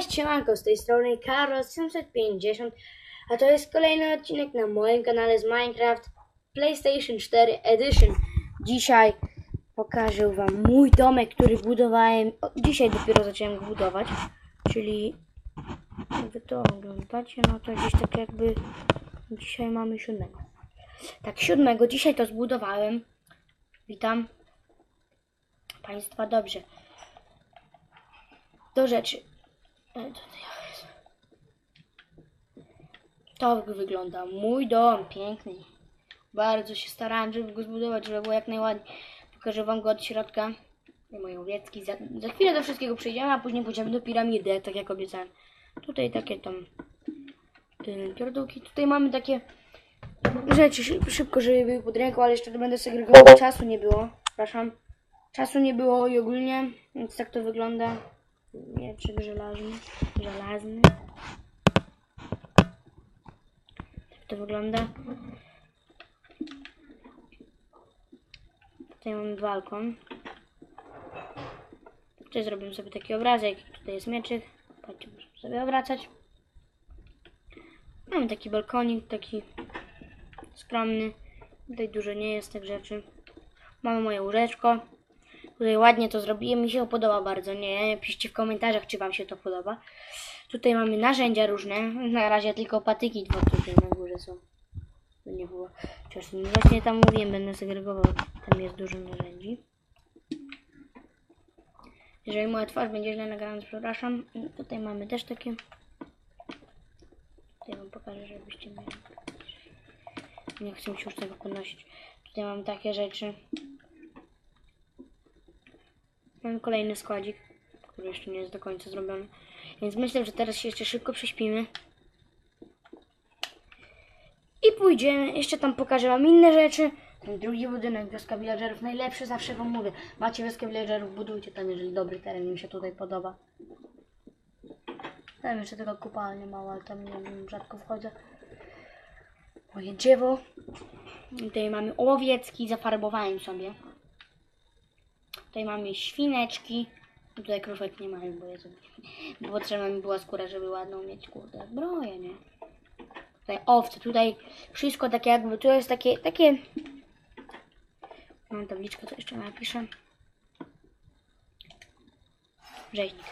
Cześć, siemanko, z tej strony Carlos750, a to jest kolejny odcinek na moim kanale z Minecraft PlayStation 4 Edition. Dzisiaj pokażę wam mój domek, który budowałem, o, dzisiaj dopiero zacząłem go budować, czyli jak wy to oglądacie, no to gdzieś tak jakby dzisiaj mamy siódmego. Tak, siódmego, dzisiaj to zbudowałem. Witam Państwa, dobrze. Do rzeczy. E, jest. Tak wygląda mój dom, piękny. Bardzo się starałem, żeby go zbudować, żeby było jak najładniej. Pokażę wam go od środka. Moje owiecki. Za, za chwilę do wszystkiego przejdziemy, a później pójdziemy do piramidy, tak jak obiecałem. Tutaj takie tam pierdółki. Tutaj mamy takie rzeczy szy- szybko, żeby były pod ręką, ale jeszcze będę segregował. Czasu nie było. Przepraszam. Czasu nie było i ogólnie, więc tak to wygląda. Mieczyk żelazny. Żelazny. Tak to wygląda. Tutaj mamy balkon. Tutaj zrobimy sobie taki obrazek. Tutaj jest mieczyk. Patrzcie, możemy sobie obracać. Mamy taki balkonik, taki skromny. Tutaj dużo nie jest tych rzeczy. Mamy moje łóżeczko. Tutaj ładnie to zrobiłem, mi się podoba bardzo, nie? Piszcie w komentarzach, czy Wam się to podoba. Tutaj mamy narzędzia różne, na razie tylko patyki dwa tutaj na górze są. To nie było wcześniej. Właśnie tam mówiłem, będę segregował, tam jest dużo narzędzi. Jeżeli moja twarz będzie źle nagrana, przepraszam. Tutaj mamy też takie. Tutaj Wam pokażę, żebyście mieli. Nie chcę się już tego podnosić. Tutaj mam takie rzeczy. Mam kolejny składzik, który jeszcze nie jest do końca zrobiony. Więc myślę, że teraz się jeszcze szybko prześpimy. I pójdziemy. Jeszcze tam pokażę Wam inne rzeczy. Ten drugi budynek, wioska villagerów, najlepszy zawsze Wam mówię. Macie wioskę villagerów, budujcie tam, jeżeli dobry teren mi się tutaj podoba. Tam jeszcze tylko kopalnia mała, ale tam nie rzadko wchodzę. Moje drzewo. Tutaj mamy owiecki, zafarbowałem sobie. Tutaj mamy świneczki. Tutaj krówek nie mamy, bo jest bo potrzebna mi była skóra, żeby ładną mieć, kurde, zbroję, nie? Tutaj owce, tutaj wszystko takie jakby, tu jest takie, takie... Mam tabliczkę, to jeszcze napiszę. Rzeźnik.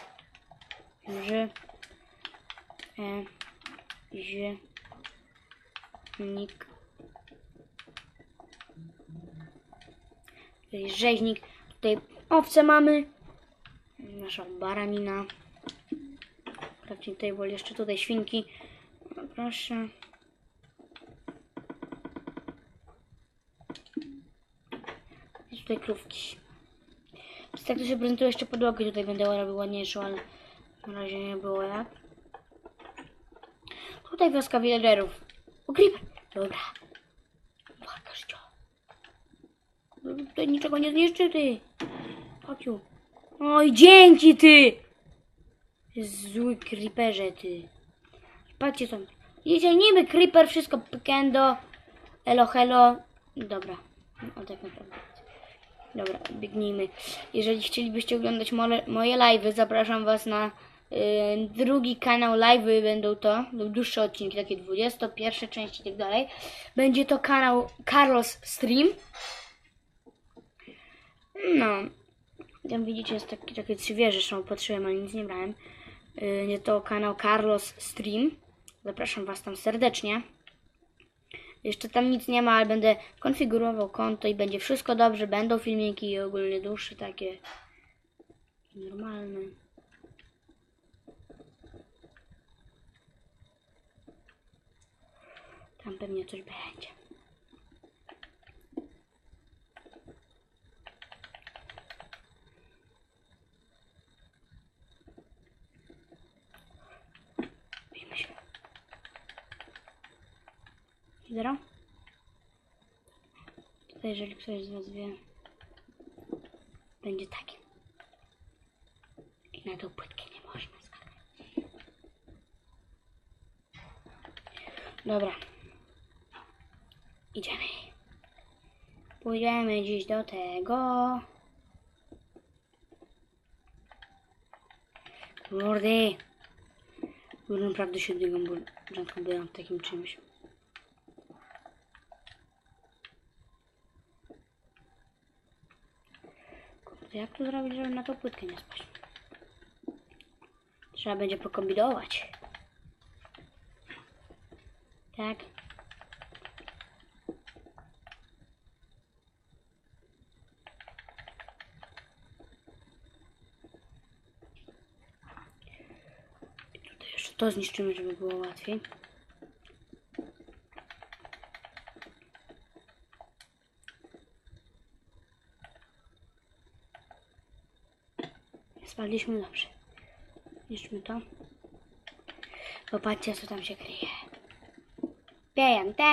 Ż... E... Ź... Nik... Rzeźnik. Tutaj owce mamy. Nasza baranina. Crafting table, jeszcze tutaj świnki. Proszę. I tutaj krówki. Tak to się prezentuje jeszcze podłogę. Tutaj będę robił ładniejszą, ale na razie nie było jak. Tutaj wioska villagerów. O, creeper. Dobra. Tutaj niczego nie zniszczy, ty. Chodźu. Oj, dzięki, ty. Zły creeperze, ty. Patrzcie tam. Dzisiaj niby creeper, wszystko pekendo. Elo, hello. Dobra. O, tak naprawdę. Dobra, biegnijmy. Jeżeli chcielibyście oglądać moje live'y, zapraszam was na y, drugi kanał live'y będą to, dłuższe odcinki, takie 20, pierwsze części i tak dalej. Będzie to kanał Carlos Stream. No, jak widzicie jest taki, takie trzy wieże, zresztą patrzyłem, ale nic nie brałem. Yy, to kanał Carlos Stream. Zapraszam Was tam serdecznie. Jeszcze tam nic nie ma, ale będę konfigurował konto i będzie wszystko dobrze. Będą filmiki i ogólnie dłuższe takie normalne. Tam pewnie coś będzie. Zero? Tutaj, jeżeli ktoś z Was wie, będzie taki. I na tą płytkę nie można skakać. Dobra. Idziemy. Pójdziemy dziś do tego. Kurde. Bo naprawdę się dygam, bo rzadko byłam takim czymś. Kurde, jak to zrobić, żeby na tą płytkę nie spaść? Trzeba będzie pokombinować. Tak. I tutaj jeszcze to zniszczymy, żeby było łatwiej. Spaliśmy dobrze. Zniszczmy to. Popatrzcie, co tam się kryje. Pięte.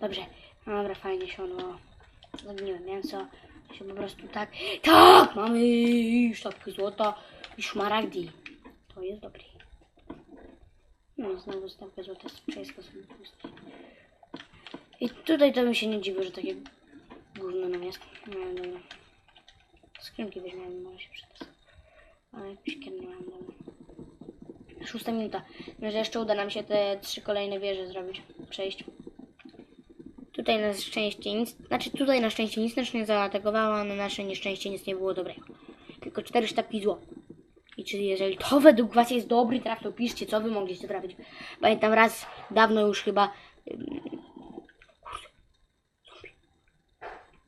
Dobrze. Dobra, fajnie się ono. Zagniłem mięso. Się po prostu tak. Tak! Mamy sztabkę złota i szmaragdi. To jest dobre. No znowu sztabkę złota z wszystko sobie puste. I tutaj to bym się nie dziwił, że takie gówno nam jest. No dobra. Skrzynki weźmiemy, może się przyda. Ale mam, dobra. Szósta minuta. Może jeszcze uda nam się te trzy kolejne wieże zrobić, przejść. Tutaj na szczęście nic, znaczy tutaj na szczęście nic nas nie zaatakowało, a na nasze nieszczęście nic nie było dobrego. Tylko cztery sztabki zło. I czy jeżeli to według was jest dobry traf, to piszcie, co wy mogliście trafić. Pamiętam raz, dawno już chyba... Kurde.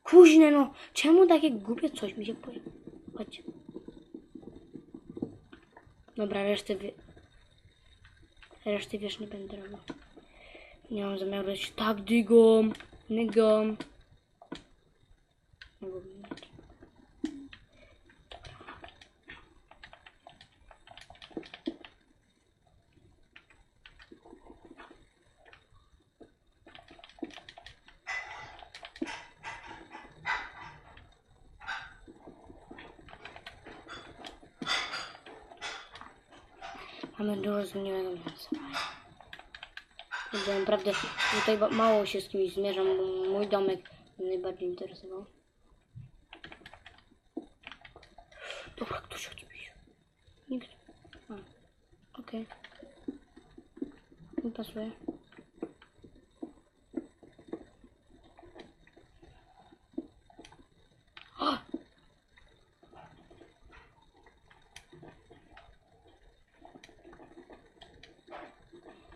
Kuźne no, czemu takie głupie coś mi się pojawiło? Chodźcie. Dobra, reszty wy... Reszty wiesz nie będę robił. Nie mam zamiaru być tak dygą, nygą. Nie lubię nic. Mamy dużo mięsa. Widzę, naprawdę tutaj mało się z kimś zmierzam, bo mój domek mnie najbardziej interesował. Dobra, kto się odbije? Nikt. Okej. Mi pasuje.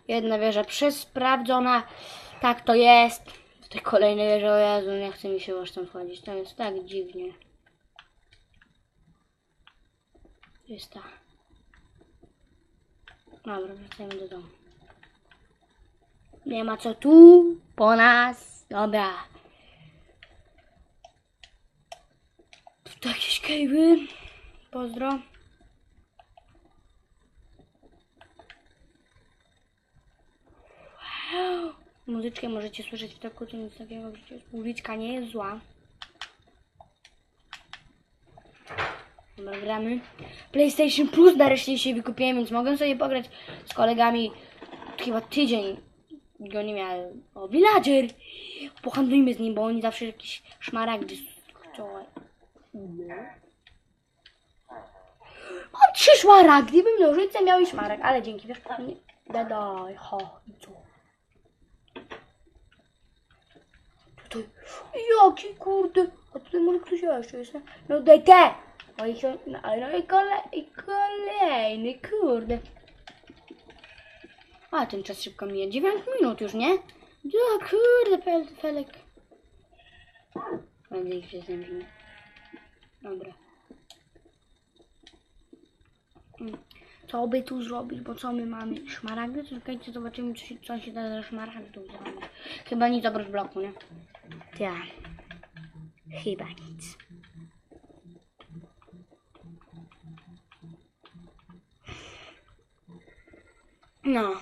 Jedna wieża przesprawdzona. Tak to jest. W tej kolejnej o Jezu, nie chce mi się już tam wchodzić. To jest tak dziwnie. Jest ta. Dobra, wracajmy do domu. Nie ma co tu po nas. Dobra. Tu jakieś kejły. Pozdro. Muzyczkę możecie słyszeć w toku, to nic takiego, przecież uliczka nie jest zła. Dobra, gramy. PlayStation Plus nareszcie się wykupiłem, więc mogę sobie pograć z kolegami chyba tydzień. Go nie miałem. O, Villager! Pohandlujmy z nim, bo oni zawsze jakieś szmaragdy chcą. Mam trzy szmaragdy, bym nożyce miał i szmarag, ale dzięki, wiesz, nie. Daj, ho, i co? Tutaj, jaki kurde, a tutaj może ktoś jeszcze jest? No daj te! No i, no, no i, kole, kolejny, kurde. A, ten czas szybko mija, 9 minut już, nie? Ja, kurde, fel, felek. Będę ich się zemrzmy. Dobra. Mm. Co by tu zrobić, bo co my mamy? Szmaragdy? Czekajcie, zobaczymy, co się, co się da ze szmaragdów zrobić. Chyba nic oprócz bloku, nie? Tak. Chyba nic. No.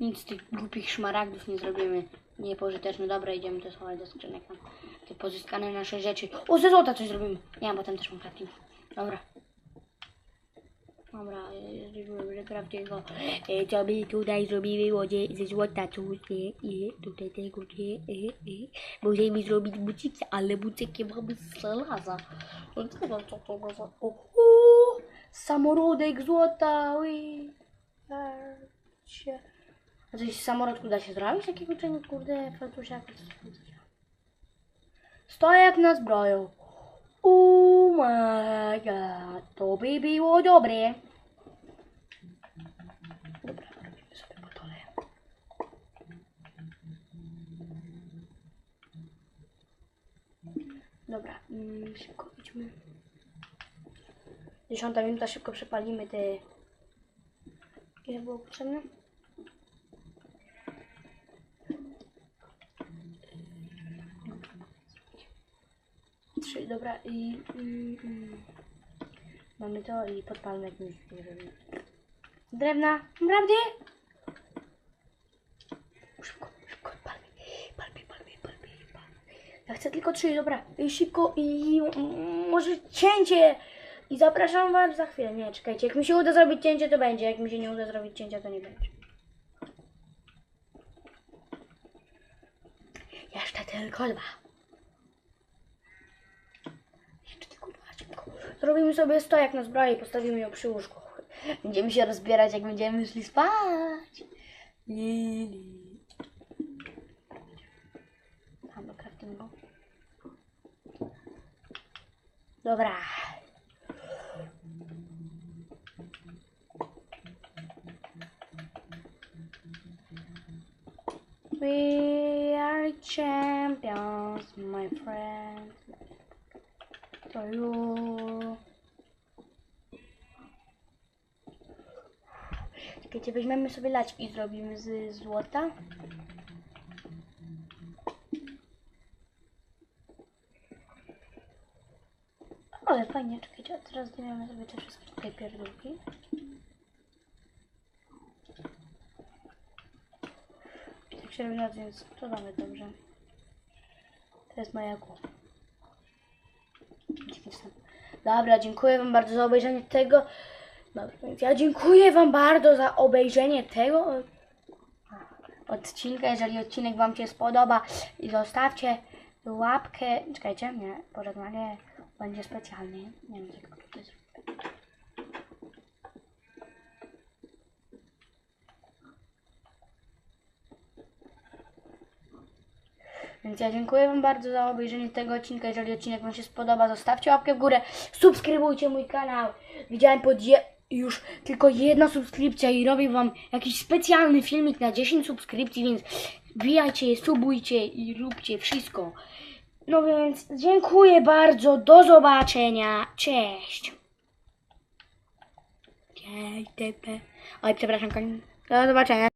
Nic z tych głupich szmaragdów nie zrobimy. Niepożyteczne. Dobra, idziemy to schować do skrzynek. Te pozyskane nasze rzeczy. O, ze złota coś zrobimy. Nie, bo tam też mam crafting. Dobra. Dobra, zrobimy craftingo. E, Co by tutaj zrobimy łodzie ze złota, nie, nie, tutaj tego nie, e, e. Możemy zrobić buciki, ale buciki mamy z żelaza. No co to, co to może? O, o, Samorodek złota, ui. A coś z samorodku da się zrobić? Takiego czego, kurde, fartusiaka? Stojak na my god, to by było dobre. Dobra, robimy sobie po. Dobra, mm, szybko idźmy. Dziesiąta minuta, szybko przepalimy te... Ile było potrzebne? Trzy, dobra i... Mm, mm. Mamy to i podpalmy jakimś, nie. Drewna, naprawdę? Szybko, szybko, palmy, palmy, palmy, palmy, palmy. Ja chcę tylko trzy, dobra, i szybko i może cięcie. I zapraszam was za chwilę. Nie, czekajcie, jak mi się uda zrobić cięcie, to będzie. Jak mi się nie uda zrobić cięcia, to nie będzie. Jeszcze tylko dwa. Jeszcze tylko dwa, szybko. Zrobimy sobie stojak na zbroję i postawimy ją przy łóżku. Będziemy się rozbierać, jak będziemy szli spać. Lili. Tam do craftingu. Dobra. We are champions, my friend. You. Czekajcie, weźmiemy sobie laćki i zrobimy z złota. Ale fajnie, czekajcie, a teraz zdejmiemy sobie te wszystkie tutaj pierdółki. Tak się robi noc, więc to mamy dobrze. To jest moja głowa. Dobra, dziękuję Wam bardzo za obejrzenie tego. Dobra, ja dziękuję Wam bardzo za obejrzenie tego odcinka. Jeżeli odcinek Wam się spodoba, zostawcie łapkę. Czekajcie, nie, pożegnanie będzie specjalnie. Nie wiem, jak to zrobić. Więc ja dziękuję Wam bardzo za obejrzenie tego odcinka. Jeżeli odcinek Wam się spodoba, zostawcie łapkę w górę, subskrybujcie mój kanał. Widziałem pod już tylko jedna subskrypcja i robię Wam jakiś specjalny filmik na 10 subskrypcji, więc wbijajcie, subujcie i róbcie wszystko. No więc dziękuję bardzo, do zobaczenia, cześć. Cześć. Oj, przepraszam, koń. Do zobaczenia.